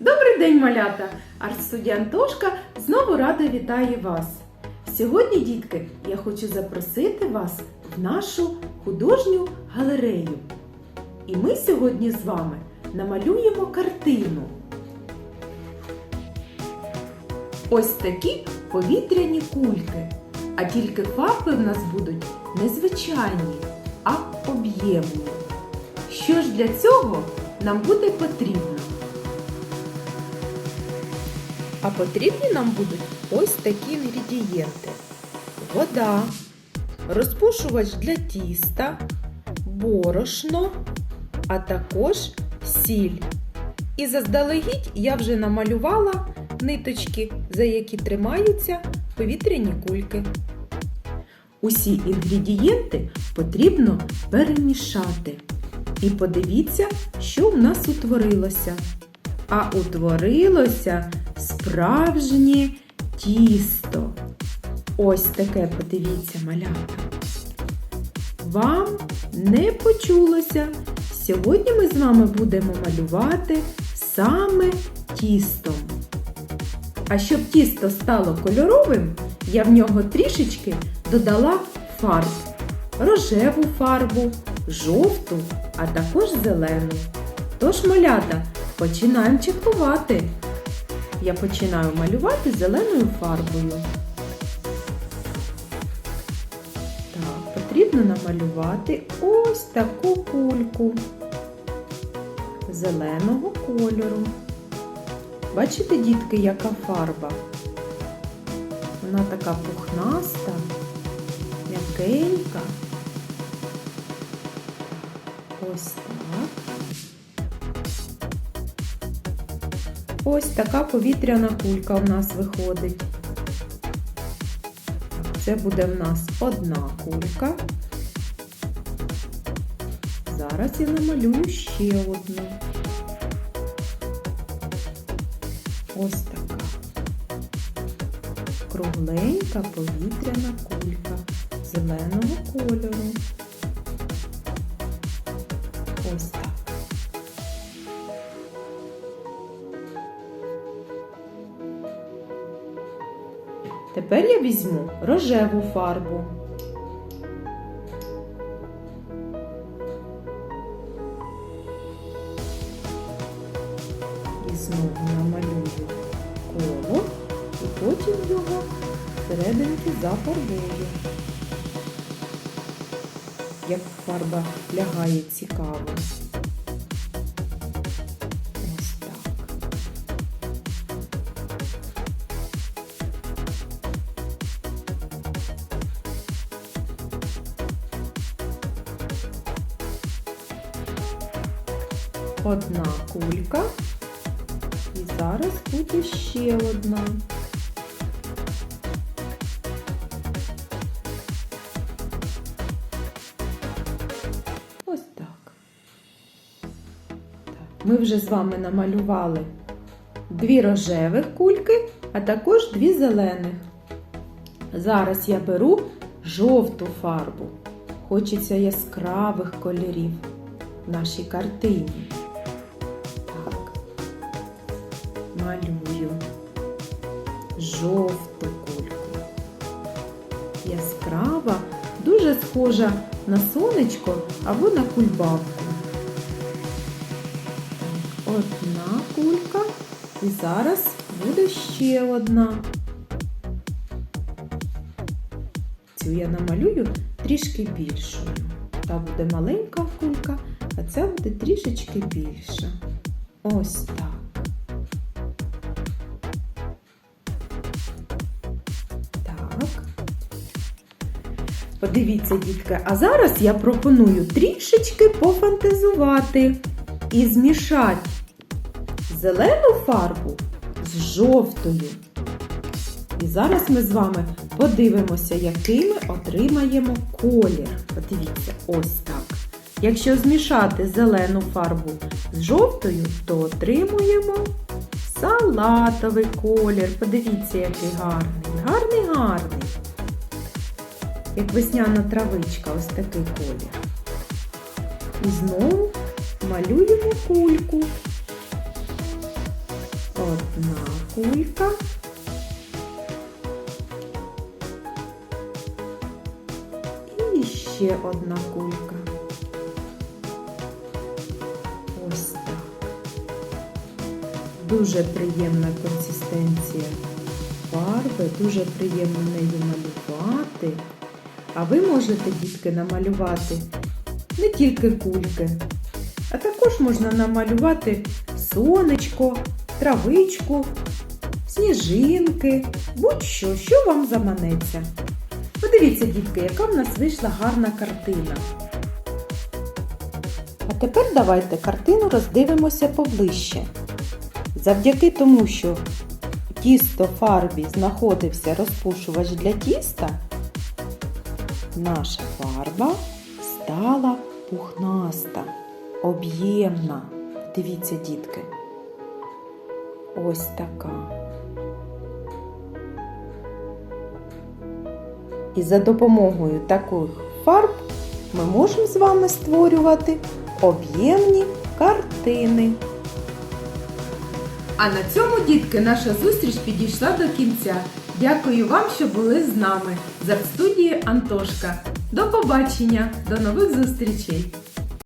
Добрий день, малята! Арт-студія Антошка знову рада вітає вас. Сьогодні, дітки, я хочу запросити вас в нашу художню галерею. І ми сьогодні з вами намалюємо картину. Ось такі повітряні кульки. А тільки фарби в нас будуть не звичайні, а об'ємні. Що ж для цього нам буде потрібно? А потрібні нам будуть ось такі інгредієнти: вода, розпушувач для тіста, борошно, а також сіль. І заздалегідь я вже намалювала ниточки, за які тримаються повітряні кульки. Усі інгредієнти потрібно перемішати. І подивіться, що в нас утворилося. А утворилося справжнє тісто. Ось таке, подивіться, малята. Вам не почулося. Сьогодні ми з вами будемо малювати саме тістом. А щоб тісто стало кольоровим, я в нього трішечки додала фарб. Рожеву фарбу, жовту, а також зелену. Тож, малята, починаємо чекувати. Я починаю малювати зеленою фарбою. Так, потрібно намалювати ось таку кульку зеленого кольору. Бачите, дітки, яка фарба? Вона така пухнаста, м'якенька. Ось так. Ось така повітряна кулька у нас виходить. Це буде в нас одна кулька. Зараз я намалюю ще одну. Ось така. Кругленька повітряна кулька зеленого кольору. Ось так. Тепер я візьму рожеву фарбу. Знову намалюю коло і потім його всерединки зафарбую. Як фарба лягає цікаво. Одна кулька. Зараз буде ще одна. Ось так. так. Ми вже з вами намалювали дві рожевих кульки, а також дві зелених. Зараз я беру жовту фарбу. Хочеться яскравих кольорів в нашій картині. Жовту кульку. Яскрава, дуже схожа на сонечко або на кульбабку. Одна кулька і зараз буде ще одна. Цю я намалюю трішки більшою. Та буде маленька кулька, а ця буде трішечки більша. Ось. Так. Подивіться, дітки, а зараз я пропоную трішечки пофантазувати і змішати зелену фарбу з жовтою. І зараз ми з вами подивимося, який ми отримаємо колір. Подивіться, ось так. Якщо змішати зелену фарбу з жовтою, то отримуємо салатовий колір. Подивіться, який гарний. Гарний, гарний. Як весняна травичка, ось такий колір. І знову малюємо кульку. Одна кулька. І ще одна кулька. Ось так. Дуже приємна консистенція фарби, дуже приємно нею малювати. А ви можете, дітки, намалювати не тільки кульки, а також можна намалювати сонечко, травичку, сніжинки, будь-що, що вам заманеться. Подивіться, дітки, яка в нас вийшла гарна картина. А тепер давайте картину роздивимося поближче. Завдяки тому, що тісто фарбі знаходився розпушувач для тіста, наша фарба стала пухнаста, об'ємна. Дивіться, дітки. Ось така. І за допомогою таких фарб ми можемо з вами створювати об'ємні картини. А на цьому, дітки, наша зустріч підійшла до кінця. Дякую вам, що були з нами. За студією Антошка. До побачення, до нових зустрічей!